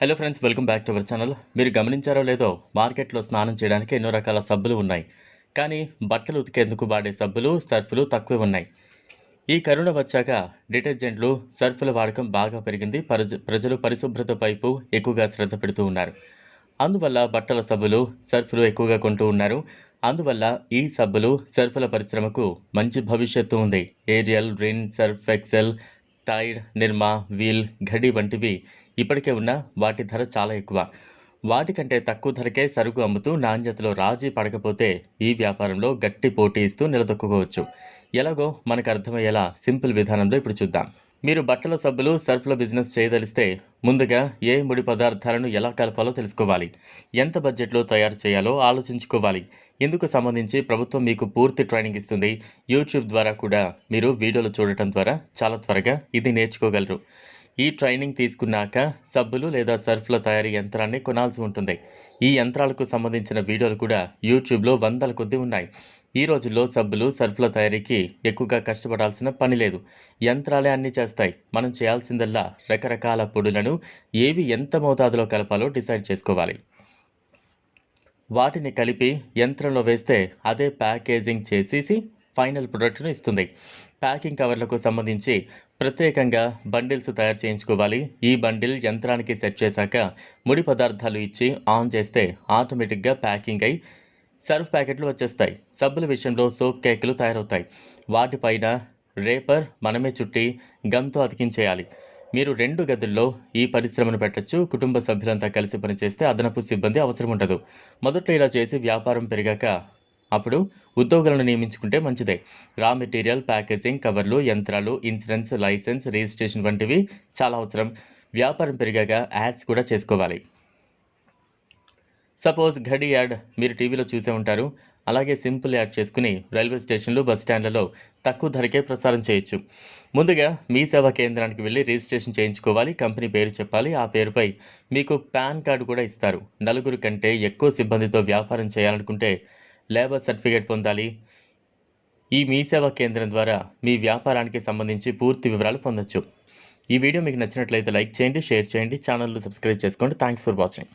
Hello friends welcome back to our channel మీరు గమనించారో లేదో మార్కెట్లో స్నానం చేయడానికి ఎన్నో రకాల సబ్బులు ఉన్నాయి. కానీ బట్టలు ఉతికేందుకు వాడే సబ్బులు సర్ఫులు తక్కువే ఉన్నాయి. ఈ కరోనా వచ్చాక డిటర్జెంట్లు సర్ఫుల వాడకం బాగా పెరిగింది. ప్రజ ప్రజలు పరిశుభ్రత వైపు ఎక్కువగా శ్రద్ధ పెడుతూ ఉన్నారు. అందువల్ల బట్టల సబ్బులు సర్ఫులు ఎక్కువగా కొంటూ ఉన్నారు. అందువల్ల ఈ సబ్బులు సర్ఫుల పరిశ్రమకు మంచి భవిష్యత్తు ఉంది. Ariel Rin Surf Excel Tide Nirma Wheel Ghadi వంటివి ఇప్పటికే ఉన్న వాటి ధర చాలా ఎక్కువ. వాటికంటే తక్కువ ధరకే సరుకు అమ్ముతూ నాణ్యతలో రాజీ పడకపోతే ఈ వ్యాపారంలో గట్టి పోటీ ఇస్తూ నిలదొక్కుకోవచ్చు. ఎలాగో మనకు అర్థమయ్యేలా సింపుల్ విధానంలో ఇప్పుడు చూద్దాం. మీరు బట్టల సబ్బులు సర్ఫ్ల బిజినెస్ చేయదలిస్తే ముందుగా ఏ ముడి పదార్థాలను ఎలా కలపాలో తెలుసుకోవాలి. ఎంత బడ్జెట్లో తయారు చేయాలో ఆలోచించుకోవాలి. ఇందుకు సంబంధించి ప్రభుత్వం మీకు పూర్తి ట్రైనింగ్ ఇస్తుంది. యూట్యూబ్ ద్వారా కూడా మీరు వీడియోలు చూడటం ద్వారా చాలా త్వరగా ఇది నేర్చుకోగలరు. ఈ ట్రైనింగ్ తీసుకున్నాక సబ్బులు లేదా సర్ఫ్ల తయారీ యంత్రాన్ని కొనాల్సి ఉంటుంది. ఈ యంత్రాలకు సంబంధించిన వీడియోలు కూడా యూట్యూబ్లో వందల కొద్ది ఉన్నాయి. ఈ రోజుల్లో సబ్బులు సర్ఫ్ల తయారీకి ఎక్కువగా కష్టపడాల్సిన పని లేదు. యంత్రాలే అన్నీ చేస్తాయి. మనం చేయాల్సిందల్లా రకరకాల పొడులను ఏవి ఎంత మోతాదులో కలపాలో డిసైడ్ చేసుకోవాలి. వాటిని కలిపి యంత్రంలో వేస్తే అదే ప్యాకేజింగ్ చేసేసి ఫైనల్ ప్రొడక్ట్ను ఇస్తుంది. ప్యాకింగ్ కవర్లకు సంబంధించి ప్రత్యేకంగా బండిల్స్ తయారు చేయించుకోవాలి. ఈ బండిల్ యంత్రానికి సెట్ చేశాక ముడి పదార్థాలు ఇచ్చి ఆన్ చేస్తే ఆటోమేటిక్గా ప్యాకింగ్ అయి సర్ఫ్ ప్యాకెట్లు వచ్చేస్తాయి. సబ్బుల విషయంలో సోప్ కేకులు తయారవుతాయి. వాటిపైన రేపర్ మనమే చుట్టి గమ్తో అతికించేయాలి. మీరు రెండు గదుల్లో ఈ పరిశ్రమను పెట్టచ్చు. కుటుంబ సభ్యులంతా కలిసి పనిచేస్తే అదనపు సిబ్బంది అవసరం ఉండదు. మొదట ఇలా చేసి వ్యాపారం పెరిగాక అప్పుడు ఉద్యోగులను నియమించుకుంటే మంచిదే. రా మెటీరియల్ ప్యాకేజింగ్ కవర్లు యంత్రాలు ఇన్సూరెన్స్ లైసెన్స్ రిజిస్ట్రేషన్ వంటివి చాలా అవసరం. వ్యాపారం పెరిగాక యాడ్స్ కూడా చేసుకోవాలి. సపోజ్ ఘడి యాడ్ మీరు టీవీలో చూసే ఉంటారు. అలాగే సింపుల్ యాడ్ చేసుకుని రైల్వే స్టేషన్లు బస్ స్టాండ్లలో తక్కువ ధరకే ప్రసారం చేయొచ్చు. ముందుగా మీ సేవా కేంద్రానికి వెళ్ళి రిజిస్ట్రేషన్ చేయించుకోవాలి. కంపెనీ పేరు చెప్పాలి. ఆ పేరుపై మీకు పాన్ కార్డు కూడా ఇస్తారు. నలుగురు కంటే ఎక్కువ సిబ్బందితో వ్యాపారం చేయాలనుకుంటే లేబర్ సర్టిఫికేట్ పొందాలి. ఈ మీ సేవా కేంద్రం ద్వారా మీ వ్యాపారానికి సంబంధించి పూర్తి వివరాలు పొందొచ్చు. ఈ వీడియో మీకు నచ్చినట్లయితే లైక్ చేయండి షేర్ చేయండి ఛానల్ను సబ్స్క్రైబ్ చేసుకోండి. థ్యాంక్స్ ఫర్ వాచింగ్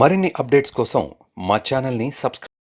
మరిన్ని అప్డేట్స్ కోసం మా ఛానల్ని సబ్స్క్రైబ్